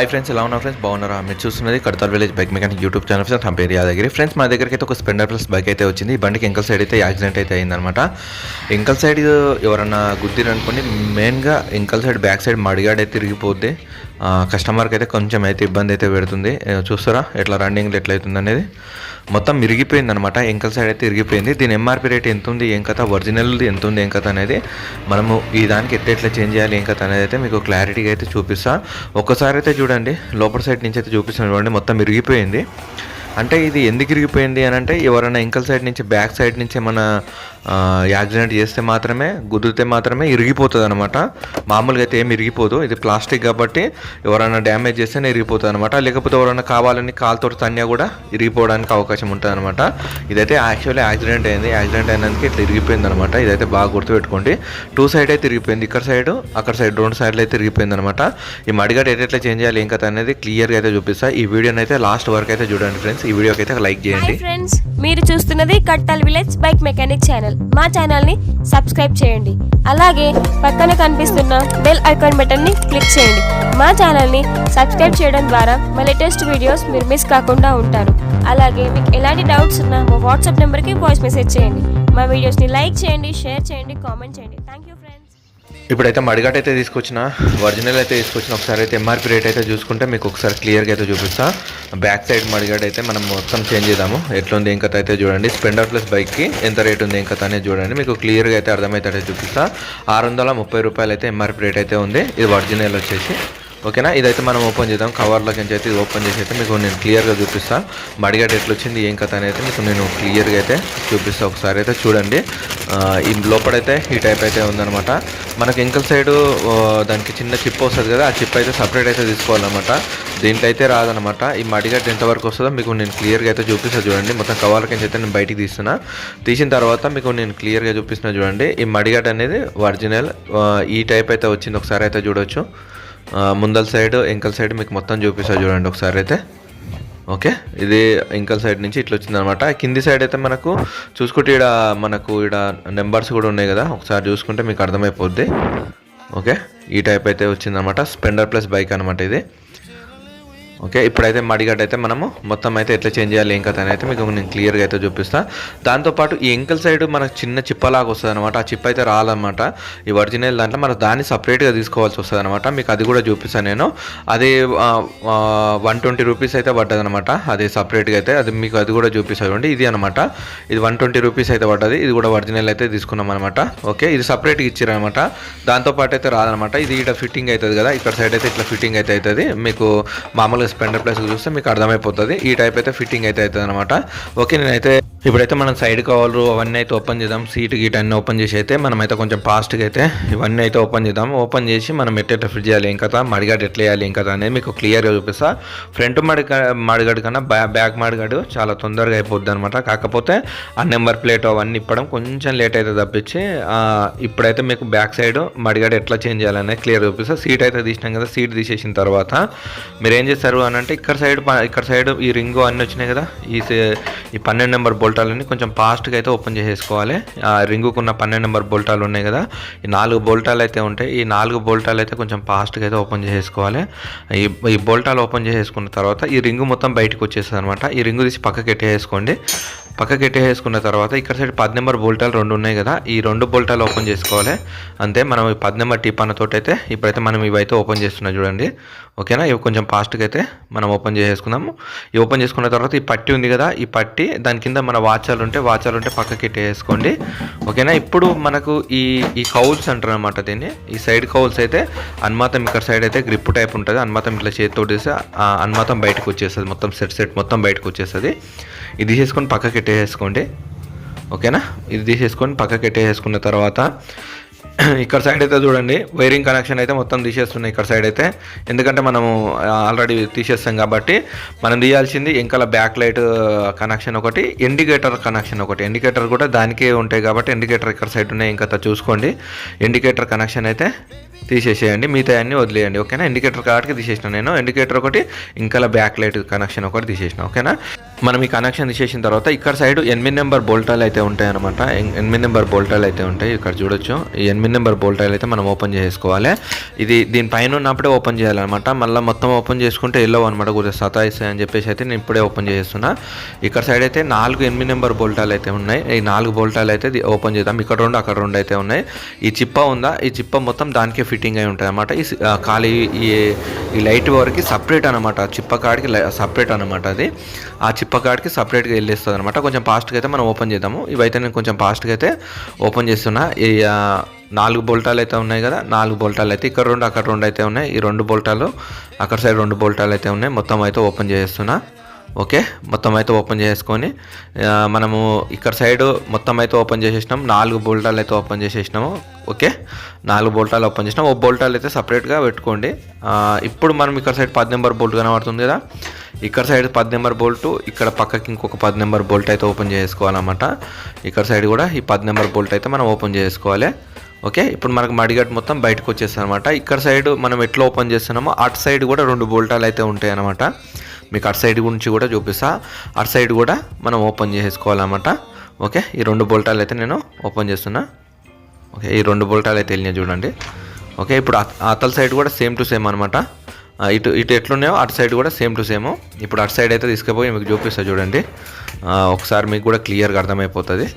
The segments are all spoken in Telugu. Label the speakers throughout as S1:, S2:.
S1: హాయ్ ఫ్రెండ్స్ ఎలా ఉన్నారు ఫ్రెండ్స్ బాగున్నారా? మీరు చూస్తున్నది Kadthal village bike mechanic YouTube channel friends. నా పేరు యాదగిరి. ఫ్రెండ్స్ మన దగ్గరికి అయితే ఒక స్పెండర్ ప్లస్ బైక్ అయితే వచ్చింది. ఈ బండికి ఎంకల్ సైడ్ అయితే యాక్సిడెంట్ అయితే అయిందనమాట ఎంకల్ సైడ్ ఎవరన్నా గుద్దిరనుకోండి మెయిన్గా ఎంకల్ సైడ్ బ్యాక్ సైడ్ మడిగాడ్ తిరిగిపోతే తిరిగిపోద్ది. కస్టమర్కి అయితే కొంచెం అయితే ఇబ్బంది అయితే పెడుతుంది చూస్తారా? ఎట్లా రన్నింగ్లు ఎట్లయితుంది అవుతుంది అనేది మొత్తం ఇరిగిపోయింది అనమాట ఎంకల్ సైడ్ అయితే ఇరిగిపోయింది. దీని ఎంఆర్పి రేట్ ఎంత ఉంది ఏం కథ? ఒరిజినల్ది ఎంత ఉంది ఏం కథ అనేది మనము ఈ దానికి ఎట్లా ఎట్లా చేంజ్ చేయాలి ఏం కథ అనేది అయితే మీకు క్లారిటీగా అయితే చూపిస్తా. ఒక్కసారి అయితే చూడండి లోపల సైడ్ నుంచి అయితే చూపిస్తాను చూడండి మొత్తం ఇరిగిపోయింది. అంటే ఇది ఎందుకు ఇరిగిపోయింది అని అంటే ఎవరైనా ఎంకల్ సైడ్ నుంచి బ్యాక్ సైడ్ నుంచి మన యాక్సిడెంట్ చేస్తే మాత్రమే గుద్దితే మాత్రమే ఇరిగిపోతుంది అనమాట మామూలుగా అయితే ఏం ఇరిగిపోదు. ఇది ప్లాస్టిక్ కాబట్టి ఎవరైనా డ్యామేజ్ చేస్తేనే ఇరిగిపోతుంది అనమాట లేకపోతే ఎవరైనా కావాలని కాలుతో తన్యా కూడా ఇరిగిపోవడానికి అవకాశం ఉంటుంది అనమాట ఇదైతే యాక్చువల్లీ యాక్సిడెంట్ అయింది. యాక్సిడెంట్ అయినందుకు ఇట్లా ఇరిగిపోయింది అనమాట ఇదైతే బాగా గుర్తుపెట్టుకోండి. టూ సైడ్ అయితే ఇరిగిపోయింది. ఇక్కడ సైడ్ అక్కడ సైడ్ రెండు సైడ్లు అయితే ఇరిగిపోయింది అనమాట ఈ మడిగడ ఎట్లా చేంజ్ చేయాలి ఏం కథ అనేది క్లియర్గా అయితే చూపిస్తా. ఈ వీడియోని అయితే లాస్ట్ వరకు అయితే చూడండి ఫ్రెండ్స్. ఈ వీడియోకి అయితే లైక్ చేయండి.
S2: ఫ్రెండ్స్ మీరు చూస్తున్నది Kattal village bike mechanic channel మా ఛానల్ని సబ్స్క్రైబ్ చేయండి. అలాగే పక్కన కనిపిస్తున్న బెల్ ఐకాన్ బటన్ని క్లిక్ చేయండి. మా ఛానల్ని సబ్స్క్రైబ్ చేయడం ద్వారా మా లేటెస్ట్ వీడియోస్ మీరు మిస్ కాకుండా ఉంటారు. అలాగే మీకు ఎలాంటి డౌట్స్ ఉన్నా మా వాట్సాప్ నెంబర్కి వాయిస్ మెసేజ్ చేయండి. మా వీడియోస్ని లైక్ చేయండి షేర్ చేయండి కామెంట్ చేయండి. Thank you friends.
S1: ఇప్పుడైతే మడిగట్ అయితే తీసుకొచ్చిన ఒరిజినల్ అయితే తీసుకొచ్చిన ఒకసారి అయితే ఎంఆర్పి రేట్ అయితే చూసుకుంటే మీకు ఒకసారి క్లియర్గా అయితే చూపిస్తా. బ్యాక్ సైడ్ మడిగట్ అయితే మనం మొత్తం చేంజ్ చేద్దాము. ఎట్లుంది ఏం కథ అయితే చూడండి. స్పెండర్ ప్లస్ బైక్కి ఎంత రేట్ ఉంది ఏం కథ అనేది చూడండి. మీకు క్లియర్గా అయితే అర్థమైతే చూపిస్తా. ఆరు వందల ముప్పై రూపాయలు అయితే ఎంఆర్పి రేట్ అయితే ఉంది. ఇది ఒరిజినల్ వచ్చేసి. ఓకేనా? ఇదైతే మనం ఓపెన్ చేద్దాం. కవర్లోకి నుంచి అయితే ఇది ఓపెన్ చేసి అయితే మీకు నేను క్లియర్గా చూపిస్తాను మడిగడ్డ ఎట్లా వచ్చింది ఏం కథ అనేది మీకు నేను క్లియర్గా అయితే చూపిస్తాను ఒకసారి అయితే చూడండి. ఈ లోపడైతే ఈ టైప్ అయితే ఉందన్నమాట. మనకి ఎంకల్ సైడు దానికి చిన్న చిప్ వస్తుంది కదా ఆ చిప్ అయితే సపరేట్ అయితే తీసుకోవాలన్నమాట. దీంట్లో అయితే రాదనమాట ఈ మడిగడ్డ ఎంతవరకు వస్తుందో మీకు నేను క్లియర్గా అయితే చూపిస్తాను చూడండి. మొత్తం కవర్లకి నుంచి అయితే నేను బయటికి తీస్తున్నా. తీసిన తర్వాత మీకు నేను క్లియర్గా చూపిస్తున్నా చూడండి. ఈ మడిగడ్డ అనేది ఒరిజినల్ ఈ టైప్ అయితే వచ్చింది. ఒకసారి అయితే చూడొచ్చు. ముందల సైడ్ ఎంకల్ సైడ్ మీకు మొత్తం చూపిస్తా చూడండి ఒకసారి అయితే. ఓకే? ఇది ఎంకల్ సైడ్ నుంచి ఇట్లా వచ్చిందనమాట కింది సైడ్ అయితే మనకు చూసుకుంటే ఇక్కడ మనకు ఇక్కడ నెంబర్స్ కూడా ఉన్నాయి కదా. ఒకసారి చూసుకుంటే మీకు అర్థమైపోద్ది. ఓకే? ఈ టైప్ అయితే వచ్చిందనమాట స్పెండర్ ప్లస్ బైక్ అనమాట ఇది. ఓకే ఇప్పుడైతే మడిగడ్డ అయితే మనము మొత్తం అయితే ఎట్లా చేంజ్ చేయాలి ఏం కథ అయితే మీకు నేను క్లియర్గా అయితే చూపిస్తాను దాంతోపాటు ఈ ఎంకల్ సైడ్ మనకు చిన్న చిప్పలాగా వస్తుంది అనమాట ఆ చిప్ అయితే రాలన్నమాట ఈ ఒరిజినల్ దాంట్లో మనం దాన్ని సపరేట్గా తీసుకోవాల్సి వస్తుంది అనమాట మీకు అది కూడా చూపిస్తాను నేను. అది వన్ ట్వంటీ రూపీస్ అయితే పడ్డది అనమాట అది సపరేట్గా అయితే అది మీకు అది కూడా చూపిస్తాను ఇది అనమాట ఇది వన్ ట్వంటీ రూపీస్ అయితే పడ్డది. ఇది కూడా ఒరిజినల్ అయితే తీసుకున్నాం అనమాట ఓకే ఇది సపరేట్గా ఇచ్చారనమాట దాంతోపాటు అయితే రాదనమాట ఇది ఇక్కడ ఫిట్టింగ్ అవుతుంది కదా. ఇక్కడ సైడ్ అయితే ఇట్లా ఫిట్టింగ్ అయితే అవుతుంది. మీకు మామూలుగా స్పెండర్ ప్లస్ చూస్తే మీకు అర్థమైపోతుంది. ఈ టైప్ అయితే ఫిట్టింగ్ అయితే అవుతుంది అనమాట ఓకే నేనైతే ఇప్పుడైతే మనం సైడ్ కవర్లు అవన్నీ అయితే ఓపెన్ చేద్దాం. సీట్ గీట్ అన్నీ ఓపెన్ చేసి అయితే మనమైతే కొంచెం ఫాస్ట్గా అయితే ఇవన్నీ అయితే ఓపెన్ చేద్దాం. ఓపెన్ చేసి మనం ఎట్లా ఫిట్ చేయాలి ఏం కదా మడిగాడు ఎట్లా వేయాలి ఏం కదా అనేది మీకు క్లియర్గా చూపిస్తా. ఫ్రంట్ మడిగా మడిగాడు కన్నా బ్యా బ్యాక్ మడిగాడు చాలా తొందరగా అయిపోద్ది అనమాట కాకపోతే ఆ నెంబర్ ప్లేట్ అవన్నీ ఇప్పడం కొంచెం లేట్ అయితే తప్పించి ఇప్పుడైతే మీకు బ్యాక్ సైడ్ మడిగాడు ఎట్లా చేంజ్ చేయాలనేది క్లియర్ చూపిస్తా. సీట్ అయితే తీసినాం కదా సీట్ తీసేసిన తర్వాత మీరు ఏం చేస్తారు? అని అంటే ఇక్కడ సైడ్ ఇక్కడ సైడ్ ఈ రింగు అన్నీ వచ్చినాయి కదా. ఈ ఈ పన్నెండు నెంబర్ బోల్టాలన్నీ కొంచెం ఫాస్ట్గా అయితే ఓపెన్ చేసేసుకోవాలి. ఆ రింగుకున్న పన్నెండు నెంబర్ బోల్టాలు ఉన్నాయి కదా. ఈ నాలుగు బోల్టాలు అయితే ఉంటాయి. ఈ నాలుగు బోల్టాలు అయితే కొంచెం ఫాస్ట్గా అయితే ఓపెన్ చేసేసుకోవాలి. ఈ ఈ బోల్టాలు ఓపెన్ చేసేసుకున్న తర్వాత ఈ రింగు మొత్తం బయటకు వచ్చేస్తుంది అనమాట ఈ రింగు తీసి పక్కకి ఎట్టేసుకోండి పక్కకి ఎట్టేసుకున్న తర్వాత ఇక్కడ సైడ్ పది నెంబర్ బోల్టాలు రెండు ఉన్నాయి కదా ఈ రెండు బోల్టాలు ఓపెన్ చేసుకోవాలి. అంతే మనం ఈ పది నెంబర్ టీప్ అన్నతోటి అయితే ఇప్పుడైతే మనం ఇవైతే ఓపెన్ చేస్తున్నాం చూడండి. ఓకేనా? ఇవి కొంచెం ఫాస్ట్గా అయితే మనం ఓపెన్ చేసేసుకుందాము. ఈ ఓపెన్ చేసుకున్న తర్వాత ఈ పట్టి ఉంది కదా ఈ పట్టి దాని కింద మన వాచాలు ఉంటే వాచాలు ఉంటే పక్కకి ఎట్టేసుకోండి. ఓకేనా? ఇప్పుడు మనకు ఈ ఈ కౌల్స్ అంటారు అనమాట దీన్ని. ఈ సైడ్ కౌల్స్ అయితే అన్మాతం ఇక్కడ సైడ్ అయితే గ్రిప్ టైప్ ఉంటుంది. అన్మాతం ఇట్లా చేతితో వేస్తే అన్మాతం బయటకు వచ్చేస్తుంది. మొత్తం సెట్ సెట్ మొత్తం బయటకు వచ్చేస్తుంది. ఇది తీసేసుకొని పక్కకి ఎట్టేసుకోండి ఓకేనా? ఇది తీసేసుకొని పక్కకి ఎట్టేసుకున్న తర్వాత ఇక్కడ సైడ్ అయితే చూడండి. వైరింగ్ కనెక్షన్ అయితే మొత్తం తీసేస్తున్నాయి ఇక్కడ సైడ్ అయితే. ఎందుకంటే మనము ఆల్రెడీ తీసేస్తాం కాబట్టి మనం తీయాల్సింది ఇంకా బ్యాక్ లైట్ కనెక్షన్ ఒకటి ఇండికేటర్ కనెక్షన్ ఒకటి. ఇండికేటర్ కూడా దానికే ఉంటాయి కాబట్టి ఇండికేటర్ ఇక్కడ సైడ్ ఉన్నాయి. ఇంకా చూసుకోండి. ఇండికేటర్ కనెక్షన్ అయితే తీసేసేయండి. మిగతా అన్ని వదిలేయండి. ఓకేనా? ఇండికేటర్ కాడికి తీసేసిన నేను. ఇండికేటర్ ఒకటి ఇంకా బ్యాక్ లైట్ కనెక్షన్ ఒకటి తీసేసిన. ఓకేనా? మనం ఈ కనెక్షన్ తీసేసిన తర్వాత ఇక్కడ సైడ్ ఎనిమిది నెంబర్ బోల్టాలు అయితే ఉంటాయి అనమాట ఎనిమిది నెంబర్ బోల్టాలు అయితే ఉంటాయి. ఇక్కడ చూడొచ్చు. ఈ ఎనిమిది నెంబర్ బోల్టాలు అయితే మనం ఓపెన్ చేసుకోవాలి. ఇది దీనిపైన ఉన్నప్పుడే ఓపెన్ చేయాలన్నమాట. మళ్ళీ మొత్తం ఓపెన్ చేసుకుంటే ఎల్లో అనమాట కొద్దిగా సతాయిస్తాయి అని చెప్పేసి అయితే నేను ఇప్పుడే ఓపెన్ చేస్తున్నా. ఇక్కడ సైడ్ అయితే నాలుగు ఎనిమిది నెంబర్ బోల్టాలు అయితే ఉన్నాయి. ఈ నాలుగు బోల్టాలు అయితే ఓపెన్ చేద్దాం. ఇక్కడ రెండు అక్కడ రెండు అయితే ఉన్నాయి. ఈ చిప్ప ఉందా? ఈ చిప్ప మొత్తం దానికే ఫిట్టింగ్ అయి ఉంటుంది అనమాట ఈ ఖాళీ ఈ ఈ లైట్ వరకు సపరేట్ అనమాట చిప్ప కాడికి సపరేట్ అనమాట అది. ఆ చిప్ప కాడికి సపరేట్గా వెళ్ళేస్తుంది అనమాట కొంచెం ఫాస్ట్గా అయితే మనం ఓపెన్ చేద్దాము. ఇవైతే నేను కొంచెం ఫాస్ట్గా అయితే ఓపెన్ చేస్తున్నా. ఈ నాలుగు బోల్టాలు అయితే ఉన్నాయి కదా నాలుగు బోల్టాలు అయితే ఇక్కడ రెండు అక్కడ రెండు అయితే ఉన్నాయి. ఈ రెండు బోల్టాలు అక్కడ సైడ్ రెండు బోల్టాలు అయితే ఉన్నాయి. మొత్తం అయితే ఓపెన్ చేస్తున్నా ఓకే? మొత్తం అయితే ఓపెన్ చేసుకొని మనము ఇక్కడ సైడ్ మొత్తం అయితే ఓపెన్ చేసేసినాం. నాలుగు బోల్టాలు అయితే ఓపెన్ చేసేసినాము. ఓకే? నాలుగు బోల్టాలు ఓపెన్ చేసినాం. ఒక బోల్టాలు అయితే సపరేట్గా పెట్టుకోండి. ఇప్పుడు మనం ఇక్కడ సైడ్ పది నెంబర్ బోల్ట్ కనబడుతుంది కదా? ఇక్కడ సైడ్ పది నెంబర్ బోల్ట్ ఇక్కడ పక్కకి ఇంకొక పది నెంబర్ బోల్ట్ అయితే ఓపెన్ చేసుకోవాలన్నమాట. ఇక్కడ సైడ్ కూడా ఈ పది నెంబర్ బోల్ట్ అయితే మనం ఓపెన్ చేసుకోవాలి. ఓకే? ఇప్పుడు మనకు మడిగట్టు మొత్తం బయటకు వచ్చేస్తుంది అనమాట ఇక్కడ సైడ్ మనం ఎట్లా ఓపెన్ చేస్తున్నామో అటు సైడ్ కూడా రెండు బోల్టాలు అయితే ఉంటాయి అనమాట మీకు అటు సైడ్ గురించి కూడా చూపిస్తా. అటు సైడ్ కూడా మనం ఓపెన్ చేసుకోవాలన్నమాట. ఓకే? ఈ రెండు బోల్టాలు అయితే నేను ఓపెన్ చేస్తున్నా. ఓకే? ఈ రెండు బోల్టాలు అయితే వెళ్ళినాయి చూడండి. ఓకే? ఇప్పుడు అత- అతల సైడ్ కూడా సేమ్ టు సేమ్ అనమాట ఇటు ఇటు ఎట్లున్నాయో అటు సైడ్ కూడా సేమ్ టు సేమ్. ఇప్పుడు అటు సైడ్ అయితే తీసుకుపోయి మీకు చూపిస్తా చూడండి. ఒకసారి మీకు కూడా క్లియర్గా అర్థమైపోతుంది.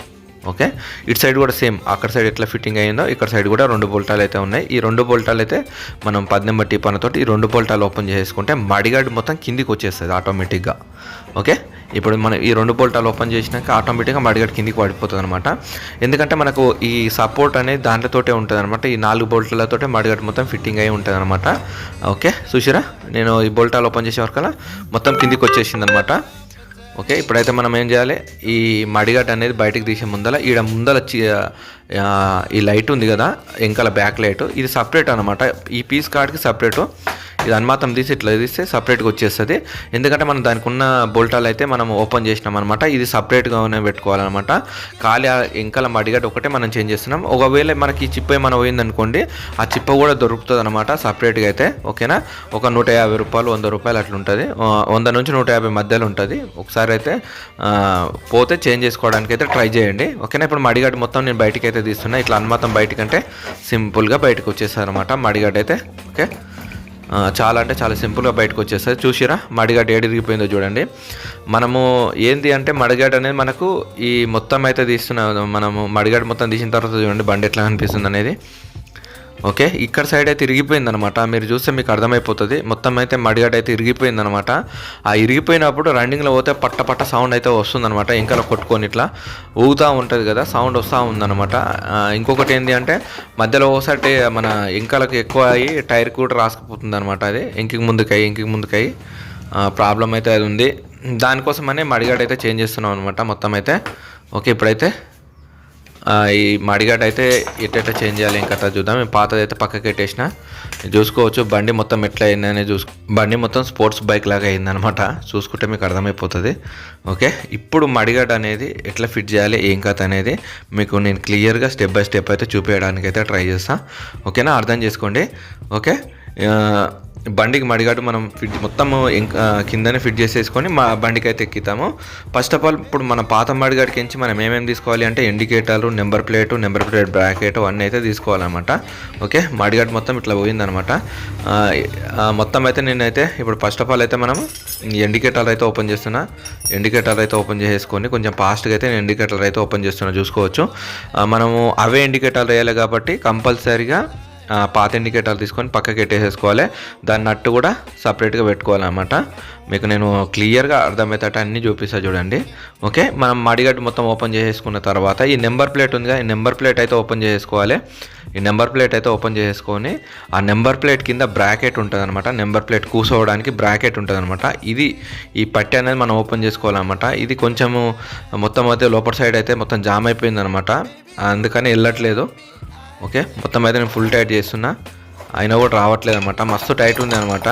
S1: ఓకే? ఇటు సైడ్ కూడా సేమ్. అక్కడ సైడ్ ఎట్లా ఫిట్టింగ్ అయ్యిందో ఇక్కడ సైడ్ కూడా రెండు బోల్టాలు అయితే ఉన్నాయి. ఈ రెండు బోల్టాలు అయితే మనం పది నెంబర్ టీపనతో ఈ రెండు బోల్టాలు ఓపెన్ చేసుకుంటే మడిగాడు మొత్తం కిందికి వచ్చేస్తుంది ఆటోమేటిక్గా. ఓకే? ఇప్పుడు మనం ఈ రెండు బోల్టాలు ఓపెన్ చేసినాక ఆటోమేటిక్గా మడిగాడు కిందికి పడిపోతుంది అనమాట ఎందుకంటే మనకు ఈ సపోర్ట్ అనేది దాంట్లతోటే ఉంటుంది అనమాట ఈ నాలుగు బోల్టాలతోటే మడిగట్టు మొత్తం ఫిట్టింగ్ అయి ఉంటుంది అనమాట ఓకే? చూసిరా? నేను ఈ బోల్టాలు ఓపెన్ చేసే వరకల్లా మొత్తం కిందికి వచ్చేసింది అనమాట ఓకే ఇప్పుడైతే మనం ఏం చేయాలి? ఈ మడిగట్ అనేది బయటకు తీసే ముందల ఈడ ముందల ఈ లైట్ ఉంది కదా వెంకల బ్యాక్ లైట్ ఇది సపరేట్ అనమాట ఈ పీస్ కార్డ్కి సపరేటు. ఇది అన్మాతం తీసి ఇట్లా తీస్తే సపరేట్గా వచ్చేస్తుంది. ఎందుకంటే మనం దానికి ఉన్న బోల్టాలు అయితే మనం ఓపెన్ చేసినాం అనమాట ఇది సపరేట్గానే పెట్టుకోవాలన్నమాట. ఖాళీ ఆ వెంకల ఒకటే మనం చేంజ్ చేస్తున్నాం. ఒకవేళ మనకి ఈ ఏమైనా పోయిందనుకోండి ఆ చిప్ప కూడా దొరుకుతుంది అనమాట సపరేట్గా అయితే. ఓకేనా? ఒక నూట యాభై రూపాయలు వంద రూపాయలు అట్లా ఉంటుంది వంద నుంచి నూట యాభై మధ్యలో ఉంటుంది. ఒకసారి అయితే పోతే చేంజ్ చేసుకోవడానికి అయితే ట్రై చేయండి. ఓకేనా? ఇప్పుడు మడిగడ్డ మొత్తం నేను బయటికి అయితే తీస్తున్నా. ఇట్లా అన్మతం బయటకంటే సింపుల్గా బయటకు వచ్చేస్తారు అనమాట మడిగడ్డ అయితే. ఓకే? చాలా అంటే చాలా సింపుల్గా బయటకు వచ్చేస్తుంది. చూసిరా మడిగడ్డ ఏడిరిగిపోయిందో చూడండి. మనము ఏంది అంటే మడిగడ్డ అనేది మనకు ఈ మొత్తం అయితే తీస్తున్నాం. మనము మడిగడ్డ మొత్తం తీసిన తర్వాత చూడండి బండి ఎట్లా అనిపిస్తుంది అనేది. ఓకే ఇక్కడ సైడ్ అయితే ఇరిగిపోయిందనమాట మీరు చూస్తే మీకు అర్థమైపోతుంది. మొత్తం అయితే మడిగడ్డ అయితే ఇరిగిపోయిందనమాట ఆ ఇరిగిపోయినప్పుడు రన్నింగ్లో పోతే పట్ట పట్ట సౌండ్ అయితే వస్తుందనమాట ఇంకా కొట్టుకొని ఇట్లా ఊగుతూ ఉంటుంది కదా సౌండ్ వస్తూ ఉందనమాట ఇంకొకటి ఏంటి అంటే మధ్యలో ఒకసారి మన ఇంకలకు ఎక్కువ అయ్యి టైర్ కూడా రాసుకుపోతుంది అనమాట అది. ఇంకికి ముందుకయ్యి ఇంకికి ముందుకయ్యి ప్రాబ్లం అయితే అది ఉంది. దానికోసమనే మడిగాడైతే చేంజ్ చేస్తున్నాం అనమాట మొత్తం అయితే. ఓకే ఇప్పుడైతే ఈ మడిగడ్డ అయితే ఎట్ట చేంజ్ చేయాలి ఇంకా చూద్దాం. మేము పాతది అయితే పక్కకి పెట్టేసిన చూసుకోవచ్చు. బండి మొత్తం ఎట్లా అయిందని చూసు బండి మొత్తం స్పోర్ట్స్ బైక్ లాగా అయిందనమాట చూసుకుంటే మీకు అర్థమైపోతుంది. ఓకే ఇప్పుడు మడిగడ్డ అనేది ఎట్లా ఫిట్ చేయాలి ఏం కథ అనేది మీకు నేను క్లియర్గా స్టెప్ బై స్టెప్ అయితే చూపించడానికి అయితే ట్రై చేస్తాను ఓకేనా? అర్థం చేసుకోండి. ఓకే బండికి మడిగాటు మనం ఫిట్ మొత్తం కిందనే ఫిట్ చేసేసుకొని మా బండికి అయితే ఎక్కుతాము. ఫస్ట్ ఆఫ్ ఆల్ ఇప్పుడు మన పాత మడిగాటికి నుంచి మనం ఏమేమి తీసుకోవాలి అంటే ఇండికేటర్లు number plate number plate bracket అన్నీ అయితే తీసుకోవాలన్నమాట. ఓకే? మడిగడ్డ మొత్తం ఇట్లా పోయిందనమాట మొత్తం అయితే నేనైతే ఇప్పుడు ఫస్ట్ ఆఫ్ ఆల్ అయితే మనం ఇండికేటర్ అయితే ఓపెన్ చేస్తున్నా. ఇండికేటర్ అయితే ఓపెన్ చేసుకొని కొంచెం ఫాస్ట్గా అయితే నేను ఇండికేటర్ అయితే ఓపెన్ చేస్తున్నా చూసుకోవచ్చు. మనము అవే ఇండికేటర్లు వేయాలి కాబట్టి కంపల్సరీగా పాత ఇండికేటర్లు తీసుకొని పక్కకి పెట్టేసేసుకోవాలి దాని నట్టు కూడా సపరేట్గా పెట్టుకోవాలన్నమాట. మీకు నేను క్లియర్గా అర్థమయ్యేటట్టు అన్నీ చూపిస్తా చూడండి. ఓకే మనం మడిగడ్డు మొత్తం ఓపెన్ చేసేసుకున్న తర్వాత ఈ నెంబర్ ప్లేట్ ఉందిగా ఈ నెంబర్ ప్లేట్ అయితే ఓపెన్ చేసుకోవాలి ఈ నెంబర్ ప్లేట్ అయితే ఓపెన్ చేసుకొని ఆ నెంబర్ ప్లేట్ కింద బ్రాకెట్ ఉంటుంది అనమాట నెంబర్ ప్లేట్ కూర్చోవడానికి బ్రాకెట్ ఉంటుంది అనమాట ఇది ఈ పట్టి అనేది మనం ఓపెన్ చేసుకోవాలన్నమాట. ఇది కొంచెము మొత్తం అయితే లోపల సైడ్ అయితే మొత్తం జామ్ అయిపోయింది అనమాట అందుకని వెళ్ళట్లేదు. ఓకే? మొత్తం అయితే నేను ఫుల్ టైట్ చేస్తున్నా. అయినా కూడా రావట్లేదు అనమాట మస్తు టైట్ ఉంది అనమాట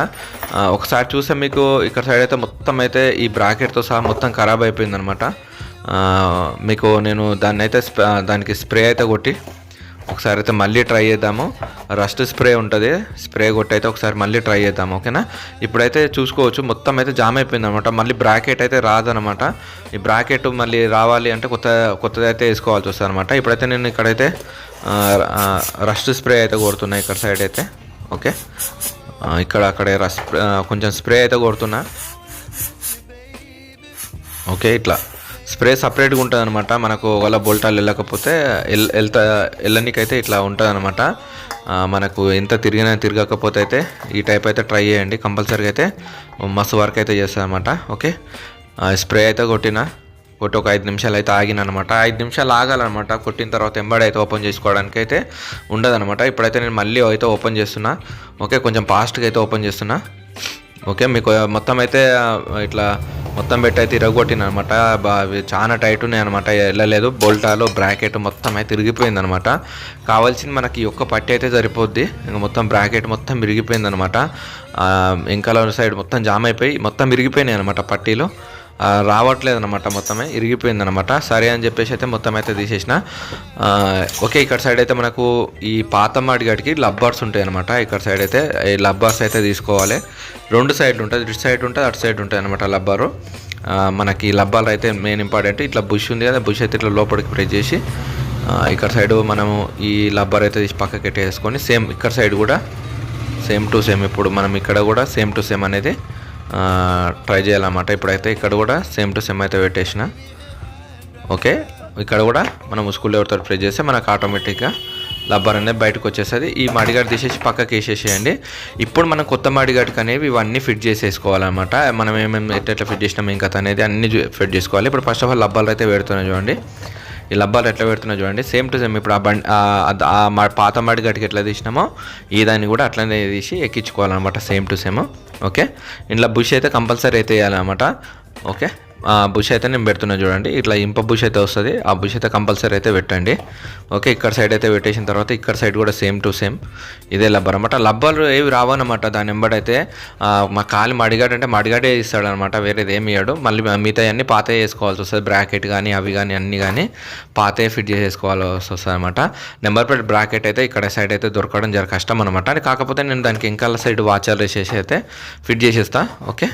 S1: ఒకసారి చూస్తే మీకు ఇక్కడ సైడ్ అయితే మొత్తం అయితే ఈ బ్రాకెట్తో సహా మొత్తం ఖరాబ్ అయిపోయింది అనమాట మీకు నేను దాన్ని అయితే దానికి స్ప్రే అయితే కొట్టి ఒకసారి అయితే మళ్ళీ ట్రై చేద్దాము. రస్ట్ స్ప్రే ఉంటుంది. స్ప్రే కొట్టయితే ఒకసారి మళ్ళీ ట్రై చేద్దాము ఓకేనా? ఇప్పుడైతే చూసుకోవచ్చు. మొత్తం అయితే జామ్ అయిపోయింది అనమాట మళ్ళీ బ్రాకెట్ అయితే రాదనమాట ఈ బ్రాకెట్ మళ్ళీ రావాలి అంటే కొత్త కొత్తది అయితే వేసుకోవాల్సి వస్తుంది అనమాట ఇప్పుడైతే నేను ఇక్కడైతే రస్ట్ స్ప్రే అయితే కొడుతున్నా ఇక్కడ సైడ్ అయితే ఓకే? ఇక్కడ అక్కడే రస్ కొంచెం స్ప్రే అయితే కొడుతున్నా. ఓకే ఇట్లా. స్ప్రే సపరేట్గా ఉంటుంది అనమాట మనకు ఒకవేళ బోల్టాలు వెళ్ళకపోతే ఎల్ వెళ్తా వెళ్ళనికైతే ఇట్లా ఉంటుంది అనమాట మనకు ఎంత తిరిగినా తిరగకపోతే అయితే ఈ టైప్ అయితే ట్రై చేయండి. కంపల్సరీగా అయితే మస్తు వర్క్ అయితే చేస్తుంది అనమాట ఓకే స్ప్రే అయితే కొట్టిన. కొట్టి ఒక ఐదు నిమిషాలు అయితే ఆగిన అనమాట ఐదు నిమిషాలు ఆగాలన్నమాట. కొట్టిన తర్వాత ఎంబడి అయితే ఓపెన్ చేసుకోవడానికి అయితే ఉండదనమాట ఇప్పుడైతే నేను మళ్ళీ అయితే ఓపెన్ చేస్తున్నా. ఓకే? కొంచెం ఫాస్ట్గా అయితే ఓపెన్ చేస్తున్నా. ఓకే మీకు మొత్తం అయితే ఇట్లా మొత్తం పెట్టి అయితే ఇరగొట్టిన అనమాట చాలా టైట్ ఉన్నాయి అనమాట వెళ్ళలేదు బోల్టాలు బ్రాకెట్ మొత్తం అయితే ఇరిగిపోయింది అనమాట కావాల్సింది మనకి ఈ ఒక్క పట్టి అయితే సరిపోద్ది. ఇంకా మొత్తం బ్రాకెట్ మొత్తం ఇరిగిపోయింది అనమాట ఇంకా సైడ్ మొత్తం జామ్ అయిపోయి మొత్తం విరిగిపోయినాయి అనమాట పట్టీలో. రావట్లేదు అనమాట మొత్తమే ఇరిగిపోయింది అనమాట సరే అని చెప్పేసి అయితే మొత్తం అయితే తీసేసిన. ఓకే ఇక్కడ సైడ్ అయితే మనకు ఈ పాత మాడిగడికి లబ్బర్స్ ఉంటాయి అనమాట ఇక్కడ సైడ్ అయితే ఈ లబ్బర్స్ అయితే తీసుకోవాలి. రెండు సైడ్లు ఉంటుంది ఇటు సైడ్ ఉంటుంది అటు సైడ్ ఉంటుంది అనమాట లబ్బరు. మనకి లబ్బాలు అయితే మెయిన్ ఇంపార్టెంట్ ఇట్లా బుష్ ఉంది కదా బుష్ అయితే ఇట్లా లోపలికి ప్రెస్ చేసి ఇక్కడ సైడ్ మనము ఈ లబ్బర్ అయితే తీసి పక్కకి పెట్టేసుకొని సేమ్ ఇక్కడ సైడ్ కూడా సేమ్ టు సేమ్ ఇప్పుడు మనం ఇక్కడ కూడా సేమ్ టు సేమ్ అనేది ట్రై చేయాలన్నమాట. ఇప్పుడైతే ఇక్కడ కూడా సేమ్ టు సేమ్ అయితే పెట్టేసిన ఓకే ఇక్కడ కూడా మనం స్కూల్ ఎవరితో ప్రెస్ చేస్తే మనకు ఆటోమేటిక్గా లబ్బర్ అనేది బయటకు వచ్చేస్తుంది. ఈ మడిగాడు తీసేసి పక్కకి వేసేసేయండి. ఇప్పుడు మనం కొత్త మడిగాడికి అనేవి ఇవన్నీ ఫిట్ చేసేసుకోవాలన్నమాట. మనం ఏమేమి ఎట్లా ఫిట్ చేసినాం ఇంకా అనేది అన్ని ఫిట్ చేసుకోవాలి. ఇప్పుడు ఫస్ట్ ఆఫ్ ఆల్ లబ్బర్లు అయితే పెడుతున్నాయి చూడండి. ఈ లబ్బాలు ఎట్లా పెడుతున్నా చూడండి. సేమ్ టు సేమ్ ఇప్పుడు ఆ బండి మా పాత మడి గడికి ఎట్లా తీసినామో ఈ దాన్ని కూడా అట్లనే తీసి ఎక్కించుకోవాలన్నమాట. Same to same okay? ఇంట్లో బుష్ అయితే కంపల్సరీ అయితే వేయాలన్నమాట. ఓకే? బుష్ అయితే నేను పెడుతున్నా చూడండి. ఇట్లా ఇంప బుష్ అయితే వస్తుంది. ఆ బుష్ అయితే కంపల్సరీ అయితే పెట్టండి. ఓకే ఇక్కడ సైడ్ అయితే పెట్టేసిన తర్వాత ఇక్కడ సైడ్ కూడా సేమ్ టు సేమ్ ఇదే లబ్బర్ అనమాట లబ్బర్ ఏవి రావన్నమాట దాని వెంబడైతే అయితే మా కాలి మడిగాడు అంటే మడిగాడే ఇస్తాడు అనమాట వేరేది ఏమి ఇవ్వడు మళ్ళీ మిగతా అన్నీ పాత వేసుకోవాల్సి వస్తుంది. బ్రాకెట్ కానీ అవి కానీ అన్ని కానీ పాతే ఫిట్ చేసేసుకోవాల్సి వస్తుంది అనమాట నెంబర్ ప్లేట్ బ్రాకెట్ అయితే ఇక్కడ సైడ్ అయితే దొరకడం జర కష్టం అనమాట కాకపోతే నేను దానికి ఇంకా సైడ్ వాచర్లు వేసేసి అయితే ఫిట్ చేసేస్తా. ఓకే?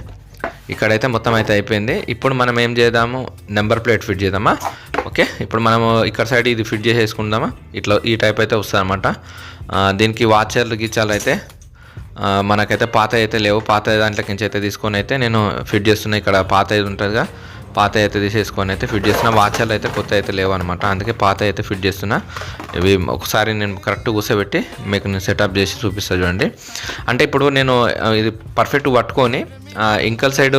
S1: ఇక్కడైతే మొత్తం అయితే అయిపోయింది. ఇప్పుడు మనం ఏం చేద్దాము? నెంబర్ ప్లేట్ ఫిట్ చేద్దామా? ఓకే ఇప్పుడు మనము ఇక్కడ సైడ్ ఇది ఫిట్ చేసేసుకుందామా? ఇట్లా ఈ టైప్ అయితే వస్తుంది అనమాట దీనికి వాచర్లు గిచ్చాలు అయితే మనకైతే పాత అయితే లేవు. పాత దాంట్లో నుంచి అయితే తీసుకొని అయితే నేను ఫిట్ చేస్తున్నా. ఇక్కడ పాత ఉంటుందిగా. పాత అయితే తీసేసుకొని అయితే ఫిట్ చేస్తున్నా. వాచర్లు అయితే కొత్త అయితే లేవు అనమాట అందుకే పాత అయితే ఫిట్ చేస్తున్నా. ఇవి ఒకసారి నేను కరెక్ట్ కూర్చోబెట్టి మీకు నేను సెటప్ చేసి చూపిస్తాను చూడండి. అంటే ఇప్పుడు నేను ఇది పర్ఫెక్ట్ పట్టుకొని ఇంకల్ సైడ్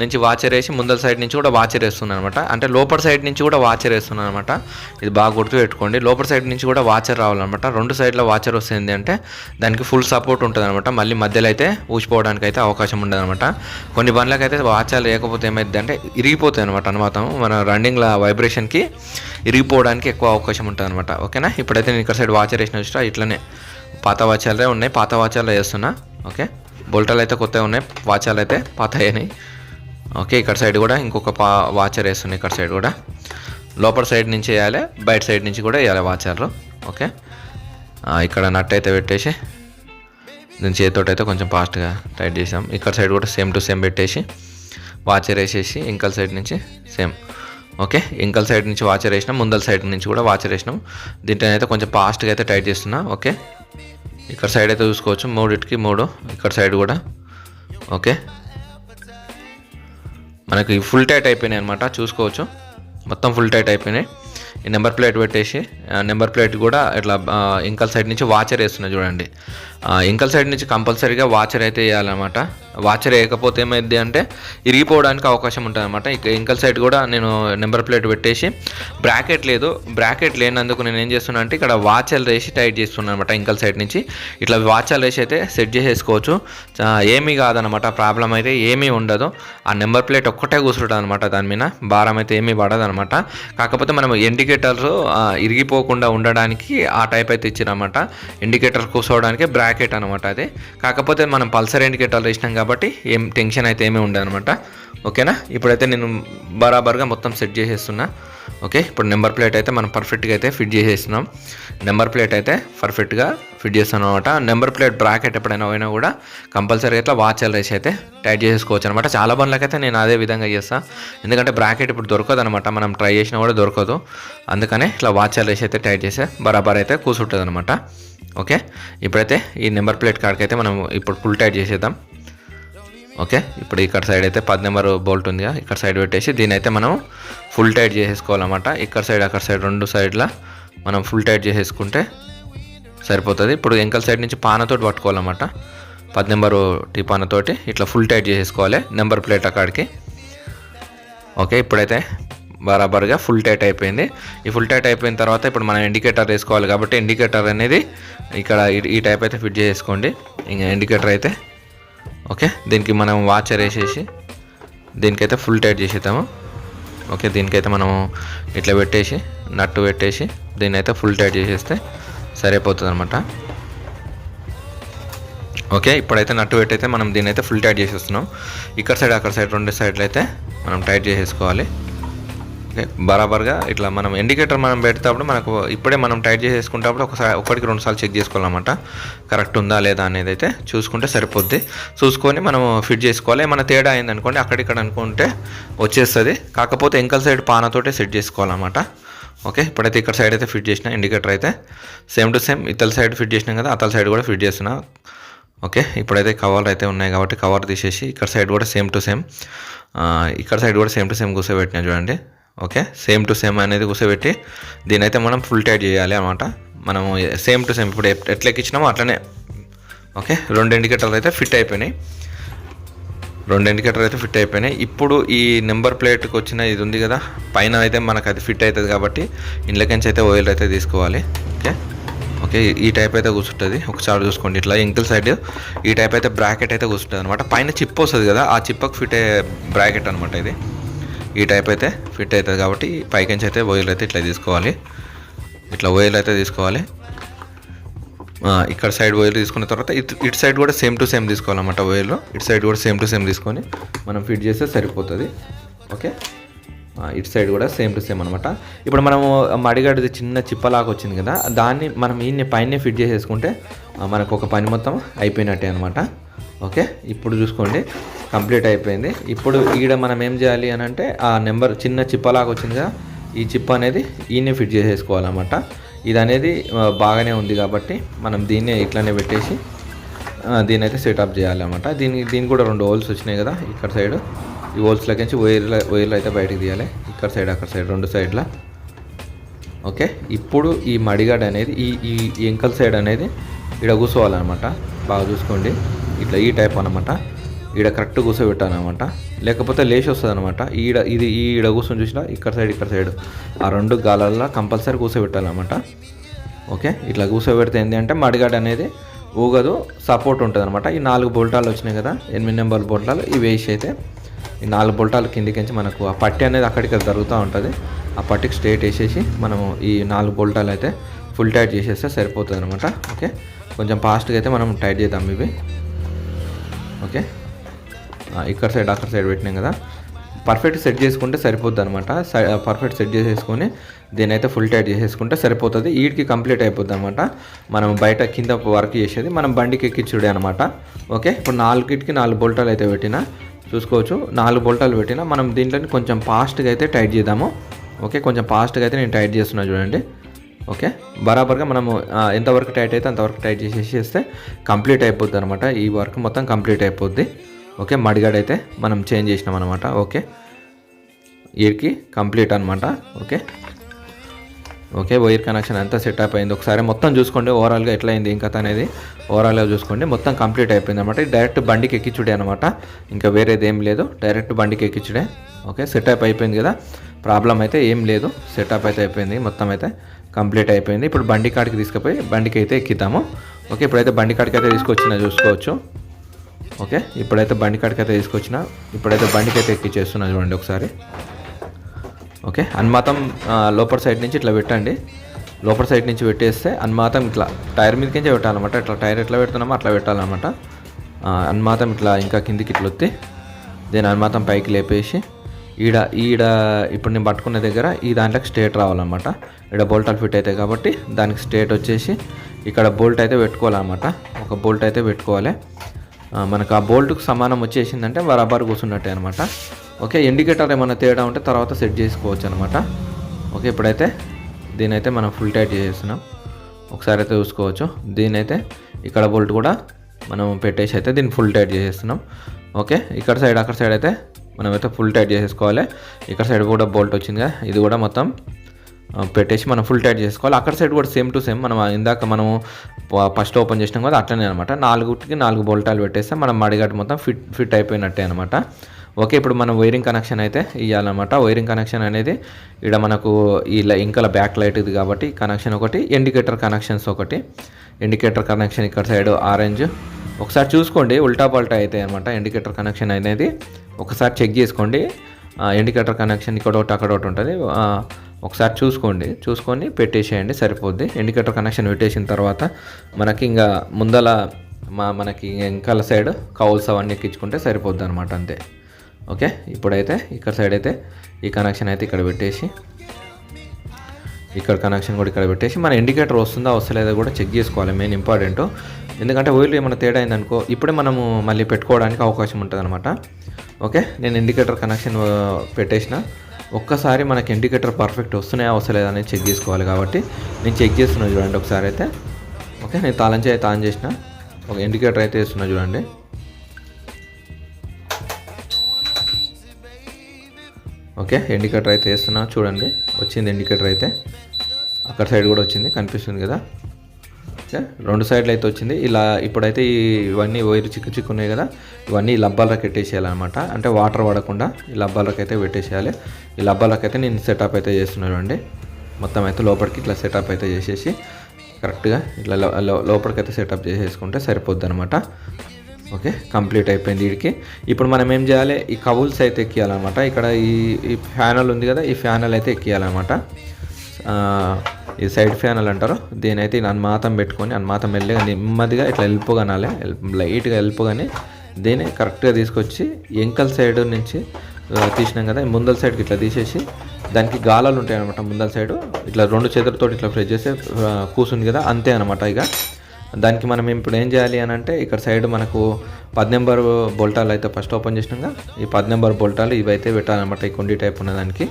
S1: నుంచి వాచర్ వేసి ముందల సైడ్ నుంచి కూడా వాచర్ వేస్తున్నాను అనమాట అంటే లోపల సైడ్ నుంచి కూడా వాచర్ వేస్తున్నాను అనమాట ఇది బాగా గుర్తు పెట్టుకోండి. లోపల సైడ్ నుంచి కూడా వాచర్ రావాలన్నమాట. రెండు సైడ్లో వాచర్ వస్తుంది అంటే దానికి ఫుల్ సపోర్ట్ ఉంటుంది అనమాట మళ్ళీ మధ్యలో అయితే ఊసిపోవడానికి అయితే అవకాశం ఉండదు అనమాట కొన్ని బండ్లకు అయితే వాచర్ లేకపోతే ఏమైంది అంటే ఇరిగిపోతాయి అనమాట అనమాట మన రన్నింగ్ల వైబ్రేషన్కి ఇరిగిపోవడానికి ఎక్కువ అవకాశం ఉంటుంది అనమాట ఓకేనా? ఇప్పుడైతే నేను ఇక్కడ సైడ్ వాచర్ వేసిన చూసినా ఇట్లనే పాత వాచాలే ఉన్నాయి. పాత వాచాలు వేస్తున్నా. ఓకే? బొల్టాలు అయితే కొత్తగా ఉన్నాయి. వాచాలు అయితే పాత అయినాయి. ఓకే ఇక్కడ సైడ్ కూడా ఇంకొక పా వాచర్ వేస్తుంది ఇక్కడ సైడ్ కూడా. లోపల సైడ్ నుంచి వేయాలి బయట సైడ్ నుంచి కూడా వేయాలి వాచర్లు ఓకే. ఇక్కడ నట్ అయితే పెట్టేసి దీని చేతితోటి అయితే కొంచెం ఫాస్ట్గా టైట్ చేసాం. ఇక్కడ సైడ్ కూడా సేమ్ టు సేమ్ పెట్టేసి వాచర్ వేసేసి ఇంకల్ సైడ్ నుంచి సేమ్ ఓకే. ఇంకల్ సైడ్ నుంచి వాచర్ వేసినాం ముందల సైడ్ నుంచి కూడా వాచర్ వేసినాం. దీంట్లో అయితే కొంచెం ఫాస్ట్గా అయితే టైట్ చేస్తున్నా. ఓకే. ఇక్కడ సైడ్ అయితే చూసుకోవచ్చు మూడిటికి మూడు ఇక్కడ సైడ్ కూడా. ఓకే. మనకి ఫుల్ టైట్ అయిపోయినాయి అనమాట చూసుకోవచ్చు. మొత్తం ఫుల్ టైట్ అయిపోయినాయి. ఈ నెంబర్ ప్లేట్ పెట్టేసి నెంబర్ ప్లేట్ కూడా ఇట్లా ఇంకల్ సైడ్ నుంచి వాచర్ వేస్తున్నా చూడండి. ఇంకల్ సైడ్ నుంచి కంపల్సరీగా వాచర్ అయితే వేయాలన్నమాట. వాచర్ వేయకపోతే ఏమైంది అంటే ఇరిగిపోవడానికి అవకాశం ఉంటుంది అనమాట ఇక ఇంకల్ సైడ్ కూడా నేను నెంబర్ ప్లేట్ పెట్టేసి బ్రాకెట్ లేదు. బ్రాకెట్ లేనందుకు నేను ఏం చేస్తున్నా అంటే ఇక్కడ వాచర్ వేసి టైట్ చేస్తున్నాను అనమాట ఇంకల్ సైడ్ నుంచి. ఇట్లా వాచర్ వేసి అయితే సెట్ చేసేసుకోవచ్చు. ఏమీ కాదనమాట ప్రాబ్లం అయితే ఏమీ ఉండదు. ఆ నెంబర్ ప్లేట్ ఒక్కటే కూర్చుంటుంది అనమాట దాని మీద. భారం అయితే ఏమీ పడదు అనమాట కాకపోతే మనం ఇండికేటర్స్ ఇరిగిపోకుండా ఉండడానికి ఆ టైప్ అయితే ఇచ్చినమాట ఇండికేటర్ కూర్చోవడానికి బ్రాకెట్ అనమాట అది. కాకపోతే మనం పల్సర్ ఇండికేటర్లు వేసినాం కాబట్టి కాబట్టి ఏం టెన్షన్ అయితే ఏమీ ఉండదు అనమాట ఓకేనా? ఇప్పుడైతే నేను బరాబర్గా మొత్తం సెట్ చేసేస్తున్నా. ఓకే? ఇప్పుడు నెంబర్ ప్లేట్ అయితే మనం పర్ఫెక్ట్గా అయితే ఫిట్ చేసేస్తున్నాం. నెంబర్ ప్లేట్ అయితే పర్ఫెక్ట్గా ఫిట్ చేస్తాను అనమాట నెంబర్ ప్లేట్ బ్రాకెట్ ఎప్పుడైనా పోయినా కూడా కంపల్సరీ ఇట్లా వాచ్ రేసి అయితే టైట్ చేసుకోవచ్చు అనమాట చాలా బండ్లకైతే నేను అదే విధంగా చేస్తాను ఎందుకంటే బ్రాకెట్ ఇప్పుడు దొరకదు అనమాట మనం ట్రై చేసినా కూడా దొరకదు. అందుకనే ఇట్లా వాచ్ రేసి అయితే టైట్ చేస్తే బరాబర్ అయితే కూర్చుంటుంది అనమాట ఓకే? ఇప్పుడైతే ఈ నెంబర్ ప్లేట్ కాడికైతే మనం ఇప్పుడు ఫుల్ టైట్ చేసేద్దాం. ఓకే? ఇప్పుడు ఇక్కడ సైడ్ అయితే పది నెంబర్ బోల్ట్ ఉందిగా ఇక్కడ సైడ్ పెట్టేసి దీని అయితే మనం ఫుల్ టైట్ చేసేసుకోవాలన్నమాట. ఇక్కడ సైడ్ అక్కడ సైడ్ రెండు సైడ్ల మనం ఫుల్ టైట్ చేసేసుకుంటే సరిపోతుంది. ఇప్పుడు ఎంకల్ సైడ్ నుంచి పానతోటి పట్టుకోవాలన్నమాట. పది నెంబరు టీ పానతోటి ఇట్లా ఫుల్ టైట్ చేసేసుకోవాలి. నెంబర్ ప్లేట్ అక్కడికి. ఓకే? ఇప్పుడైతే బరాబర్గా ఫుల్ టైట్ అయిపోయింది. ఈ ఫుల్ టైట్ అయిపోయిన తర్వాత ఇప్పుడు మనం ఇండికేటర్ వేసుకోవాలి కాబట్టి ఇండికేటర్ అనేది ఇక్కడ ఈ- ఈ టైప్ అయితే ఫిట్ చేసుకోండి ఇంకా ఇండికేటర్ అయితే ఓకే? దీనికి మనం వాచర్ వేసేసి దీనికైతే ఫుల్ టైట్ చేసేద్దాము. ఓకే దీనికైతే మనం ఇట్లా పెట్టేసి నట్టు పెట్టేసి దీన్ని అయితే ఫుల్ టైట్ చేసేస్తే సరిపోతుంది అనమాట ఓకే ఇప్పుడైతే నట్టు పెట్టయితే మనం దీన్ని అయితే ఫుల్ టైట్ చేసేస్తున్నాం. ఇక్కడ సైడ్ అక్కడ సైడ్ రెండు సైడ్లు అయితే మనం టైట్ చేసేసుకోవాలి. ఓకే. బరాబర్గా ఇట్లా మనం ఇండికేటర్ మనం పెడతాప్పుడు మనకు ఇప్పుడే మనం టైట్ చేసేసుకుంటప్పుడు ఒకసారి ఒకటికి రెండు సార్లు చెక్ చేసుకోవాలన్నమాట. కరెక్ట్ ఉందా లేదా అనేది అయితే చూసుకుంటే సరిపోద్ది. చూసుకొని మనం ఫిట్ చేసుకోవాలి. ఏమైనా తేడా అయింది అనుకోండి అక్కడిక్కడ అనుకుంటే వచ్చేస్తుంది. కాకపోతే ఎంకల్ సైడ్ పానతోటే సెట్ చేసుకోవాలన్నమాట. ఓకే. ఇప్పుడైతే ఇక్కడ సైడ్ అయితే ఫిట్ చేసిన ఇండికేటర్ అయితే. సేమ్ టు సేమ్ ఇతల సైడ్ ఫిట్ చేసినాం కదా అతల సైడ్ కూడా ఫిట్ చేస్తున్నా. ఓకే. ఇప్పుడైతే కవర్లు అయితే ఉన్నాయి కాబట్టి కవర్ తీసేసి ఇక్కడ సైడ్ కూడా సేమ్ టు సేమ్ ఇక్కడ సైడ్ కూడా సేమ్ టు సేమ్ కూర్చోబెట్టినా చూడండి. ఓకే? సేమ్ టు సేమ్ అనేది కూర్చోబెట్టి దీని అయితే మనం ఫుల్ టైట్ చేయాలి అనమాట మనము సేమ్ టు సేమ్ ఇప్పుడు ఎట్- ఎట్లా ఎక్కించినామో అట్లనే. ఓకే? రెండు ఇండికేటర్లు అయితే ఫిట్ అయిపోయినాయి. రెండు ఇండికేటర్ అయితే ఫిట్ అయిపోయినాయి. ఇప్పుడు ఈ నెంబర్ ప్లేట్కి వచ్చిన ఇది ఉంది కదా పైన అయితే మనకు అది ఫిట్ అవుతుంది కాబట్టి ఇండ్లకించి అయితే ఆయిల్ అయితే తీసుకోవాలి. ఓకే? ఓకే? ఈ టైప్ అయితే కూర్చుంటుంది. ఒకసారి చూసుకోండి. ఇట్లా ఇంకిల్ సైడ్ ఈ టైప్ అయితే బ్రాకెట్ అయితే కూర్చుంటుంది అనమాట పైన చిప్ వస్తుంది కదా ఆ చిప్పకు ఫిట్ అయ్యే బ్రాకెట్ అనమాట ఇది. ఈ టైప్ అయితే ఫిట్ అవుతుంది కాబట్టి పైకించి అయితే ఆయిల్ అయితే ఇట్లా తీసుకోవాలి. ఇట్లా ఆయిల్ అయితే తీసుకోవాలి. ఇక్కడ సైడ్ వైర్ తీసుకున్న తర్వాత ఇటు ఇటు సైడ్ కూడా సేమ్ టు సేమ్ తీసుకోవాలన్నమాట వైర్లో ఇటు సైడ్ కూడా సేమ్ టు సేమ్ తీసుకొని మనం ఫిట్ చేస్తే సరిపోతుంది. ఓకే ఇటు సైడ్ కూడా సేమ్ టు సేమ్ అనమాట ఇప్పుడు మనము మడిగడ్డది చిన్న చిప్పలాగా వచ్చింది కదా దాన్ని మనం ఈయన్ని పైన ఫిట్ చేసేసుకుంటే మనకు ఒక పని మొత్తం అయిపోయినట్టే అనమాట ఓకే? ఇప్పుడు చూసుకోండి. కంప్లీట్ అయిపోయింది. ఇప్పుడు ఈడ మనం ఏం చేయాలి అని అంటే ఆ నెంబర్ చిన్న చిప్పలాగా వచ్చిందిగా ఈ చిప్ అనేది ఈయన్ని ఫిట్ చేసేసుకోవాలన్నమాట. ఇది అనేది బాగానే ఉంది కాబట్టి మనం దీన్నే ఇట్లానే పెట్టేసి దీని అయితే సెటప్ చేయాలన్నమాట. దీని దీనికి కూడా రెండు హోల్స్ వచ్చినాయి కదా ఇక్కడ సైడ్ ఈ హోల్స్లోకి నుంచి వైర్ల వైర్లు అయితే బయటకు తీయాలి. ఇక్కడ సైడ్ అక్కడ సైడ్ రెండు సైడ్ల ఓకే? ఇప్పుడు ఈ మడిగాడ్ అనేది ఈ ఈ ఈ ఎంకల్ సైడ్ అనేది ఇక్కడ కూర్చోవాలన్నమాట. బాగా చూసుకోండి. ఇట్లా ఈ టైప్ అనమాట ఈడ కరెక్ట్ కూర్చోబెట్టాలన్నమాట లేకపోతే లేచి వస్తుంది అనమాట ఈడ ఇది ఈడ కూర్చొని చూసినా ఇక్కడ సైడ్ ఇక్కడ సైడ్. ఆ రెండు గాలల్లో కంపల్సరీ కూర్చోబెట్టాలన్నమాట ఓకే? ఇట్లా కూర్చోబెడితే ఏంటి అంటే మడిగాడ్ అనేది ఊగదు సపోర్ట్ ఉంటుంది అనమాట ఈ నాలుగు బోల్టాలు వచ్చినాయి కదా ఎనిమిది నెంబర్ బోల్టాలు ఇవి వేసి అయితే ఈ నాలుగు బోల్టాలు కిందికించి మనకు ఆ పట్టి అనేది అక్కడికి జరుగుతూ ఉంటుంది. ఆ పట్టికి స్ట్రేట్ వేసేసి మనము ఈ నాలుగు బోల్టాలు అయితే ఫుల్ టైట్ చేసేస్తే సరిపోతుంది అనమాట ఓకే? కొంచెం ఫాస్ట్గా అయితే మనం టైట్ చేద్దాం ఇవి. ఓకే. ఇక్కడ సైడ్ అక్కడ సైడ్ పెట్టినాం కదా. పర్ఫెక్ట్ సెట్ చేసుకుంటే సరిపోద్ది అనమాట పర్ఫెక్ట్ సెట్ చేసేసుకొని దీని అయితే ఫుల్ టైట్ చేసేసుకుంటే సరిపోతుంది. వీటికి కంప్లీట్ అయిపోద్ది అనమాట మనం బయట కింద వర్క్ చేసేది మనం బండికి ఎక్కించుడే అనమాట ఓకే? ఇప్పుడు నాలుగిటికి నాలుగు బోల్టాలు అయితే పెట్టిన చూసుకోవచ్చు. నాలుగు బోల్టాలు పెట్టిన మనం దీంట్లోని కొంచెం ఫాస్ట్గా అయితే టైట్ చేద్దాము. ఓకే? కొంచెం ఫాస్ట్గా అయితే నేను టైట్ చేస్తున్నా చూడండి. ఓకే? బరాబర్గా మనము ఎంతవరకు టైట్ అయితే అంతవరకు టైట్ చేసేస్తే కంప్లీట్ అయిపోద్ది అనమాట ఈ వర్క్ మొత్తం కంప్లీట్ అయిపోద్ది. ఓకే? మడిగాడైతే అయితే మనం చేంజ్ చేసినాం అనమాట ఓకే? ఇయర్కి కంప్లీట్ అనమాట ఓకే? ఓకే? వైర్ కనెక్షన్ అంతా సెటప్ అయింది. ఒకసారి మొత్తం చూసుకోండి ఓవరాల్గా ఎట్లా అయింది ఇంకా అనేది. ఓవరాల్గా చూసుకోండి. మొత్తం కంప్లీట్ అయిపోయింది అనమాట డైరెక్ట్ బండికి ఎక్కించుడే అనమాట ఇంకా వేరేది ఏం లేదు. డైరెక్ట్ బండికి ఎక్కించుడే ఓకే? సెటప్ అయిపోయింది కదా? ప్రాబ్లం అయితే ఏం లేదు. సెటప్ అయితే అయిపోయింది మొత్తం అయితే. కంప్లీట్ అయిపోయింది. ఇప్పుడు బండి కాడికి తీసుకుపోయి బండికి అయితే ఎక్కిద్దాము. ఓకే ఇప్పుడైతే బండి కాడికి అయితే తీసుకొచ్చిన చూసుకోవచ్చు. ఓకే ఇప్పుడైతే బండి కాడికి అయితే తీసుకొచ్చిన ఇప్పుడైతే బండికి అయితే ఎక్కిచ్చేస్తున్నా చూడండి ఒకసారి. ఓకే అన్మాతం లోపల సైడ్ నుంచి ఇట్లా పెట్టండి. లోపల సైడ్ నుంచి పెట్టేస్తే అన్మాతం ఇట్లా టైర్ మీదకించే పెట్టాలన్నమాట. ఇట్లా టైర్ ఎట్లా పెడుతున్నామో అట్లా పెట్టాలన్నమాట. అన్మాతం ఇట్లా ఇంకా కిందికి ఇట్లా వత్తి దీని అన్మాతం పైకి లేపేసి ఈడ ఈడ ఇప్పుడు నేను పట్టుకునే దగ్గర ఈ దాంట్లోకి స్టేట్ రావాలన్నమాట. ఈడ బోల్టాలు ఫిట్ అవుతాయి కాబట్టి దానికి స్టేట్ వచ్చేసి ఇక్కడ బోల్ట్ అయితే పెట్టుకోవాలన్నమాట. ఒక బోల్ట్ అయితే పెట్టుకోవాలి. మనకు ఆ బోల్ట్కు సమానం వచ్చేసిందంటే బరాబర్ కూర్చున్నట్టే అనమాట ఓకే ఇండికేటర్ ఏమైనా తేడా ఉంటే తర్వాత సెట్ చేసుకోవచ్చు అనమాట ఓకే ఇప్పుడైతే దీనైతే మనం ఫుల్ టైట్ చేసేస్తున్నాం ఒకసారి అయితే చూసుకోవచ్చు. దీనైతే ఇక్కడ బోల్ట్ కూడా మనం పెట్టేసి అయితే దీన్ని ఫుల్ టైట్ చేసేస్తున్నాం. ఓకే ఇక్కడ సైడ్ అక్కడ సైడ్ అయితే మనమైతే ఫుల్ టైట్ చేసేసుకోవాలి. ఇక్కడ సైడ్ కూడా బోల్ట్ వచ్చిందిగా ఇది కూడా మొత్తం పెట్టేసి మనం ఫుల్ టైట్ చేసుకోవాలి అక్కడ సైడ్ కూడా సేమ్ టు సేమ్ మనం ఇందాక మనము ఫస్ట్ ఓపెన్ చేసినాం కదా అట్లనే అనమాట నాలుగుకి నాలుగు బోల్టాలు పెట్టేస్తే మనం మడిగట్టు మొత్తం ఫిట్ ఫిట్ అయిపోయినట్టే అనమాట ఓకే ఇప్పుడు మనం వైరింగ్ కనెక్షన్ అయితే ఇవ్వాలన్నమాట వైరింగ్ కనెక్షన్ అనేది ఇక్కడ మనకు ఈ లై- ఇంకల బ్యాక్ లైట్ ఇది కాబట్టి కనెక్షన్ ఒకటి ఇండికేటర్ కనెక్షన్స్ ఒకటి. ఇండికేటర్ కనెక్షన్ ఇక్కడ సైడ్ ఆరెంజ్. ఒకసారి చూసుకోండి ఉల్టా పల్టా అయితే అనమాట ఇండికేటర్ కనెక్షన్ అనేది. ఒకసారి చెక్ చేసుకోండి. ఇండికేటర్ కనెక్షన్ ఇక్కడ ఒకటి అక్కడ ఒకటి ఉంటుంది. ఒకసారి చూసుకోండి. చూసుకొని పెట్టేసేయండి సరిపోద్ది. ఇండికేటర్ కనెక్షన్ పెట్టేసిన తర్వాత మనకి ఇంకా ముందల మా మనకి వెనకాల సైడ్ కౌల్స్ అవన్నీ ఎక్కించుకుంటే సరిపోద్ది అనమాట అంతే. ఓకే? ఇప్పుడైతే ఇక్కడ సైడ్ అయితే ఈ కనెక్షన్ అయితే ఇక్కడ పెట్టేసి ఇక్కడ కనెక్షన్ కూడా ఇక్కడ పెట్టేసి మన ఇండికేటర్ వస్తుందా వస్తలేదా కూడా చెక్ చేసుకోవాలి. మెయిన్ ఇంపార్టెంట్ ఎందుకంటే ఓయిల్ ఏమైనా తేడా అయిందనుకో ఇప్పుడే మనము మళ్ళీ పెట్టుకోవడానికి అవకాశం ఉంటుంది అనమాట ఓకే నేను ఇండికేటర్ కనెక్షన్ పెట్టేసిన. ఒక్కసారి మనకి ఇండికేటర్ పర్ఫెక్ట్ వస్తున్నాయా వస్తలేదా అనేది చెక్ చేసుకోవాలి కాబట్టి నేను చెక్ చేస్తున్నా చూడండి ఒకసారి అయితే. ఓకే నేను తాళం చేయి తాళం చేసిన. ఒక ఇండికేటర్ అయితే వేస్తున్నా చూడండి. ఓకే ఇండికేటర్ అయితే వేస్తున్నా చూడండి. వచ్చింది ఇండికేటర్ అయితే. అక్కడ సైడ్ కూడా వచ్చింది కనిపిస్తుంది కదా. ఓకే రెండు సైడ్లు అయితే వచ్చింది. ఇలా ఇప్పుడైతే ఇవన్నీ వైర్ చిక్కు చిక్కు ఉన్నాయి కదా ఇవన్నీ ఈ లబ్బాలకు పెట్టేసేయాలన్నమాట. అంటే వాటర్ పడకుండా ఈ లబ్బాలకు అయితే పెట్టేసేయాలి. ఈ లబ్బాలకు అయితే నేను సెటప్ అయితే చేస్తున్నాను అండి. మొత్తం అయితే లోపలికి ఇట్లా సెటప్ అయితే చేసేసి కరెక్ట్గా ఇట్లా లోపలికి అయితే సెటప్ చేసేసుకుంటే సరిపోద్ది అనమాట ఓకే కంప్లీట్ అయిపోయింది వీడికి ఇప్పుడు మనం ఏం చేయాలి? ఈ కవుల్స్ అయితే ఎక్కియాలన్నమాట. ఇక్కడ ఈ ఈ ఫ్యానల్ ఉంది కదా ఈ ఫ్యానల్ అయితే ఎక్కియాలన్నమాట. ఈ సైడ్ ఫ్యానల్ అంటారు. దీనైతే అయితే అన్మాతం పెట్టుకొని అన్మాతం మెల్లగా నెమ్మదిగా ఇట్లా వెళ్ళిపోగానాలి లైట్గా వెళ్ళిపోగానే దీన్ని కరెక్ట్గా తీసుకొచ్చి ఎంకల్ సైడ్ నుంచి తీసినాం కదా ముందల సైడ్కి ఇట్లా తీసేసి దానికి గాలాలు ఉంటాయి అనమాట ముందల సైడ్. ఇట్లా రెండు చేతులతో ఇట్లా ప్రెస్ చేస్తే కూర్చుంది కదా అంతే అనమాట ఇక. దానికి మనం ఇప్పుడు ఏం చేయాలి అని అంటే ఇక్కడ సైడ్ మనకు పది నెంబర్ బోల్టాలు అయితే ఫస్ట్ ఓపెన్ చేసినాక ఈ పది నెంబర్ బోల్టాలు ఇవి అయితే పెట్టాలన్నమాట. ఈ కొండి టైప్ ఉన్న దానికి.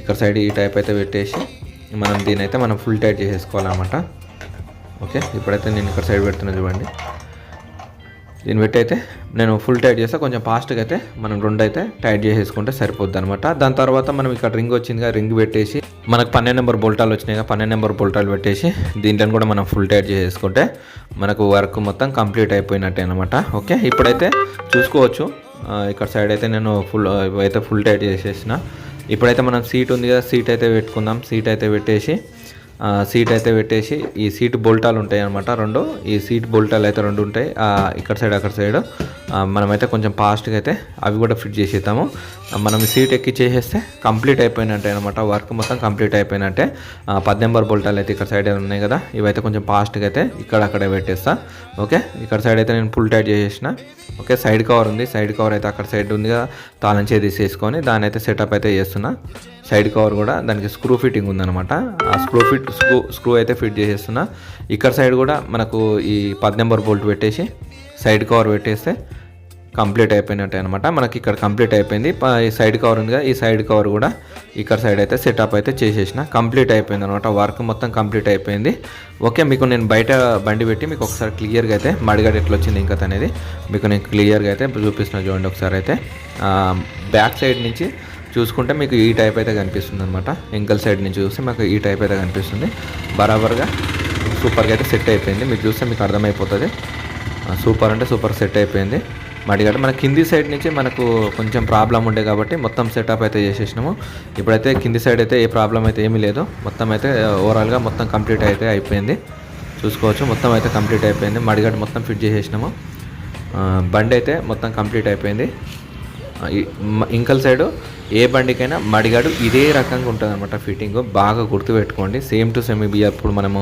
S1: ఇక్కడ సైడ్ ఈ టైప్ అయితే పెట్టేసి మనం దీని అయితే మనం ఫుల్ టైట్ చేసేసుకోవాలన్నమాట. ఓకే ఇప్పుడైతే నేను ఇక్కడ సైడ్ పెడుతున్నా చూడండి. దీన్ని పెట్టి అయితే నేను ఫుల్ టైట్ చేస్తే. కొంచెం ఫాస్ట్గా అయితే మనం రెండు అయితే టైట్ చేసేసుకుంటే సరిపోద్ది అనమాట దాని తర్వాత మనం ఇక్కడ రింగ్ వచ్చిందిగా. రింగ్ పెట్టేసి మనకు పన్నెండు నెంబర్ బోల్టాలు వచ్చినాయి పన్నెండు నెంబర్ బోల్టాలు పెట్టేసి దీంట్లో కూడా మనం ఫుల్ టైట్ చేసేసుకుంటే మనకు వర్క్ మొత్తం కంప్లీట్ అయిపోయినట్టే అనమాట ఓకే ఇప్పుడైతే చూసుకోవచ్చు. ఇక్కడ సైడ్ అయితే నేను ఫుల్ అయితే ఫుల్ టైట్ చేసేసిన. ఇప్పుడైతే మనం సీట్ ఉంది కదా సీట్ అయితే పెట్టుకుందాం. సీట్ అయితే పెట్టేసి సీట్ అయితే పెట్టేసి ఈ సీట్ బోల్టాలు ఉంటాయి అనమాట రెండు. ఈ సీట్ బోల్టాలు అయితే రెండు ఉంటాయి. ఇక్కడ సైడ్ అక్కడ సైడ్ మనమైతే కొంచెం ఫాస్ట్గా అయితే అవి కూడా ఫిట్ చేసేద్దాము. మనం సీట్ ఎక్కి చేసేస్తే కంప్లీట్ అయిపోయినట్టే అనమాట వర్క్ మొత్తం కంప్లీట్ అయిపోయినట్టే. ఆ, పది నెంబర్ బోల్టాలు అయితే ఇక్కడ సైడ్ ఉన్నాయి కదా? ఇవైతే కొంచెం ఫాస్ట్గా అయితే ఇక్కడ అక్కడే పెట్టేస్తా. ఓకే? ఇక్కడ సైడ్ అయితే నేను ఫుల్ టైట్ చేసేసిన. ఓకే? సైడ్ కవర్ ఉంది. సైడ్ కవర్ అయితే అక్కడ సైడ్ ఉంది కదా? తాళం తీసేసుకొని దాని అయితే సెటప్ అయితే చేస్తున్నా. సైడ్ కవర్ కూడా దానికి స్క్రూ ఫిట్టింగ్ ఉందన్నమాట. ఆ స్క్రూ ఫిట్ స్క్రూ స్క్రూ అయితే ఫిట్ చేసేస్తున్నా. ఇక్కడ సైడ్ కూడా మనకు ఈ పది నెంబర్ బోల్ట్ పెట్టేసి సైడ్ కవర్ పెట్టేస్తే కంప్లీట్ అయిపోయినట్టే అనమాట మనకి ఇక్కడ కంప్లీట్ అయిపోయింది. ఈ సైడ్ కవర్ ఉంది ఈ సైడ్ కవర్ కూడా ఇక్కడ సైడ్ అయితే సెటప్ అయితే చేసేసిన. కంప్లీట్ అయిపోయింది అనమాట వర్క్ మొత్తం కంప్లీట్ అయిపోయింది. ఓకే మీకు నేను బయట బండి పెట్టి మీకు ఒకసారి క్లియర్గా అయితే మడిగడ ఎట్లా వచ్చింది ఇంకా అనేది మీకు నేను క్లియర్గా అయితే చూపిస్తున్నా చూడండి ఒకసారి అయితే. బ్యాక్ సైడ్ నుంచి చూసుకుంటే మీకు ఈ టైప్ అయితే కనిపిస్తుంది అనమాట ఎంకల్ సైడ్ నుంచి చూస్తే మాకు ఈ టైప్ అయితే కనిపిస్తుంది. బరాబర్గా సూపర్గా అయితే సెట్ అయిపోయింది. మీరు చూస్తే మీకు అర్థమైపోతుంది. సూపర్ అంటే సూపర్ సెట్ అయిపోయింది. మడిగడ్డ మన కింది సైడ్ నుంచి మనకు కొంచెం ప్రాబ్లం ఉండే కాబట్టి మొత్తం సెటప్ అయితే చేసేసినాము. ఇప్పుడైతే కింది సైడ్ అయితే ఏ ప్రాబ్లం అయితే ఏమీ లేదు. మొత్తం అయితే ఓవరాల్గా మొత్తం కంప్లీట్ అయితే అయిపోయింది. చూసుకోవచ్చు మొత్తం అయితే కంప్లీట్ అయిపోయింది. మడిగడ్డ మొత్తం ఫిట్ చేసేసినాము. బండి అయితే మొత్తం కంప్లీట్ అయిపోయింది. ఇంకల్ సైడు ఏ బండికైనా మడిగాడు ఇదే రకంగా ఉంటుంది అనమాట ఫిట్టింగ్. బాగా గుర్తుపెట్టుకోండి. సేమ్ టు సేమ్ ఇవి అప్పుడు మనము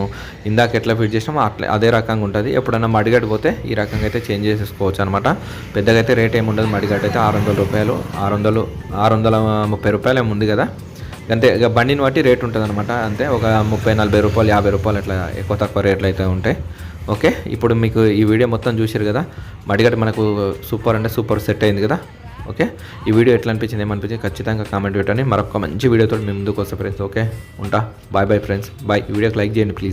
S1: ఇందాక ఎట్లా ఫిట్ చేసినామో అట్లా అదే రకంగా ఉంటుంది. ఎప్పుడైనా మడిగడ్డ పోతే ఈ రకంగా అయితే చేంజ్ చేసేసుకోవచ్చు అనమాట పెద్దగా అయితే రేట్ ఏమి ఉండదు. మడిగడ్డ అయితే ఆరు వందల రూపాయలు ఆరు వందలు ఆరు వందల ముప్పై రూపాయలు ఏముంది కదా. అంతే ఇక బండిని బట్టి రేట్ ఉంటుంది అనమాట అంతే ఒక ముప్పై నలభై రూపాయలు యాభై రూపాయలు అట్లా ఎక్కువ తక్కువ రేట్లు అయితే ఉంటాయి. ఓకే ఇప్పుడు మీకు ఈ వీడియో మొత్తం చూసారు కదా. మడిగడ్డ మనకు సూపర్ అంటే సూపర్ సెట్ అయింది కదా. ఓకే? ఈ వీడియో ఎట్లా అనిపించింది ఏమనిపించింది ఖచ్చితంగా కామెంట్ పెట్టండి. మరొక మంచి వీడియోతో మీ ముందుకు వస్తా ఫ్రెండ్స్ ఓకే? ఉంటా? బాయ్ బాయ్ ఫ్రెండ్స్ బాయ్ ఈ వీడియోకి లైక్ చేయండి ప్లీజ్